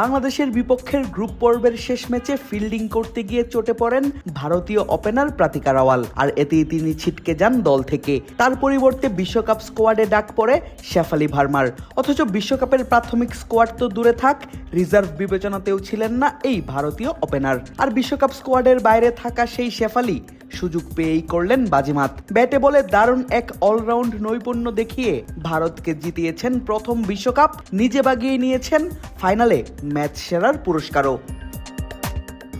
বাংলাদেশের বিপক্ষের গ্রুপ পর্বের শেষ ম্যাচে ফিল্ডিং করতে গিয়ে চটে পড়েন ভারতীয় ওপেনার প্রাতিক আরাওয়াল আর এতেই তিনি ছিটকে যান দল থেকে। তার পরিবর্তে বিশ্বকাপ স্কোয়াডে ডাক পড়ে শেফালি ভার্মার। অথচ বিশ্বকাপের প্রাথমিক স্কোয়াড তো দূরে থাক, রিজার্ভ বিবেচনাতেও ছিলেন না এই ভারতীয় ওপেনার। আর বিশ্বকাপ স্কোয়াডের বাইরে থাকা সেই শেফালি সুযোগ পেয়েই করলেন বাজিমাত। ব্যাটে বলে দারুণ এক অলরাউন্ড নৈপুণ্য দেখিয়ে ভারতকে জিতিয়েছেন প্রথম বিশ্বকাপ, নিজে বাগিয়ে নিয়েছেন ফাইনালে ম্যাচ সেরার পুরস্কারও।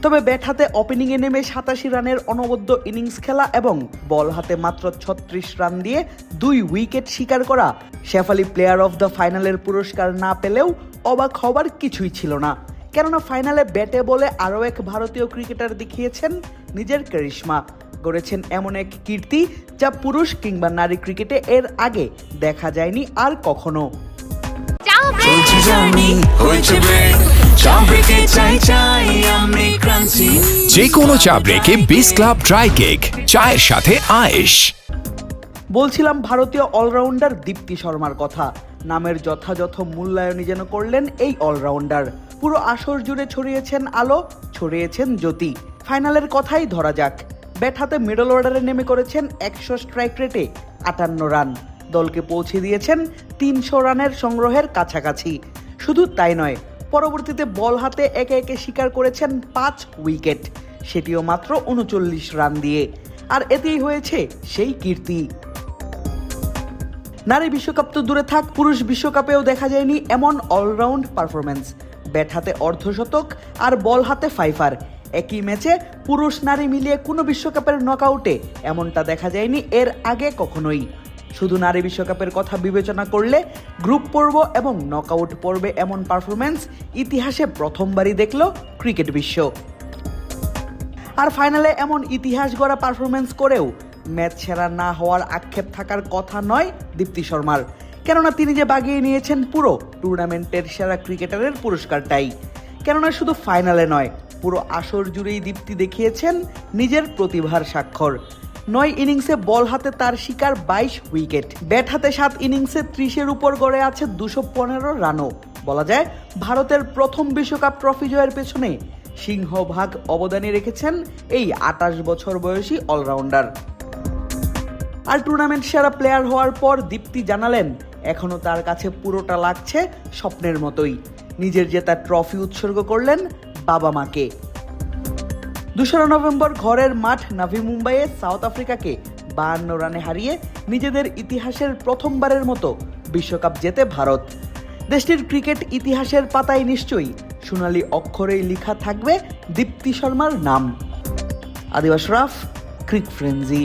তবে ব্যাট হাতে ওপেনিংয়ে নেমে সাতাশি রানের অনবদ্য ইনিংস খেলা এবং বল হাতে মাত্র ছত্রিশ রান দিয়ে দুই উইকেট শিকার করা শেফালি প্লেয়ার অফ দ্য ফাইনালের পুরস্কার না পেলেও অবাক হবার কিছুই ছিল না। কেননা ফাইনালে ব্যাটে বলে আরও এক ভারতীয় ক্রিকেটার দেখিয়েছেন নিজের ক্যারিশমা। গড়েছেন এমন এক কীর্তি যা পুরুষ কিংবা নারী ক্রিকেটে এর আগে দেখা যায়নি আর কখনো। যে কোনো চা ব্রেকে বিস ক্লাব ড্রাই কেক চায়ের সাথে আয়েশ। বলছিলাম ভারতীয় অলরাউন্ডার দীপ্তি শর্মার কথা। নামের যথাযথ মূল্যায়নই যেন করলেন এই অলরাউন্ডার। পুরো আসর জুড়ে ছড়িয়েছেন আলো, ছড়িয়েছেন জ্যোতি। ফাইনালের কথাই ধরা যাক। ব্যাট হাতে মিডল অর্ডারে নেমে করেছেন একশো স্ট্রাইক রেটে আটান্ন রান। দলকে পৌঁছে দিয়েছেন তিনশো রানের সংগ্রহের কাছাকাছি। শুধু তাই নয়, পরবর্তীতে বল হাতে একে একে শিকার করেছেন পাঁচ উইকেট। সেটিও মাত্র উনচল্লিশ রান দিয়ে। আর এতেই হয়েছে সেই কীর্তি। নারী বিশ্বকাপ তো দূরে থাক, পুরুষ বিশ্বকাপেও দেখা যায়নি এমন অলরাউন্ড পারফরমেন্স ব্যাট হাতে অর্ধশতক আর বল হাতে ফাইফার একই ম্যাচে পুরুষ নারী মিলিয়ে কোনো বিশ্বকাপের নকআউটে এমনটা দেখা যায়নি এর আগে কখনোই। শুধু নারী বিশ্বকাপের কথা বিবেচনা করলে গ্রুপ পর্ব এবং নকআউট পর্বে এমন পারফরমেন্স ইতিহাসে প্রথমবারই দেখল ক্রিকেট বিশ্ব। আর ফাইনালে এমন ইতিহাস গড়া পারফরমেন্স করেও ম্যাচ সেরা না হওয়ার আক্ষেপ থাকার কথা নয় দীপ্তি শর্মার। কেননা তিনি যে বাগিয়ে নিয়েছেন পুরো টুর্নামেন্টের সেরা ক্রিকেটারের পুরস্কারটাই। কেননা শুধু ফাইনালে নয়, পুরো আসর জুড়েই দীপ্তি দেখিয়েছেন নিজের প্রতিভার স্বাক্ষর। নয় ইনিংসে বল হাতে তার শিকার বাইশ উইকেট। ব্যাট হাতে সাত ইনিংসে ত্রিশের উপর গড়ে আছে দুশো পনেরো রানও। বলা যায়, ভারতের প্রথম বিশ্বকাপ ট্রফি জয়ের পেছনে সিংহভাগ অবদানই রেখেছেন এই আটাশ বছর বয়সী অলরাউন্ডার। আর টুর্নামেন্ট সেরা প্লেয়ার হওয়ার পর দীপ্তি জানালেন এখনও তার কাছে পুরোটা লাগছে স্বপ্নের মতোই। নিজের জেতা ট্রফি উৎসর্গ করলেন বাবা মাকে। দোসরা নভেম্বর ঘরের মাঠ নাভি মুম্বাইয়ে সাউথ আফ্রিকাকে বাহান্ন রানে হারিয়ে নিজেদের ইতিহাসের প্রথমবারের মতো বিশ্বকাপ জেতে ভারত। দেশটির ক্রিকেট ইতিহাসের পাতায় নিশ্চয়ই সোনালী অক্ষরেই লেখা থাকবে দীপ্তি শর্মার নাম। আদিবাস রাফ, ক্রিক ফ্রেন্জি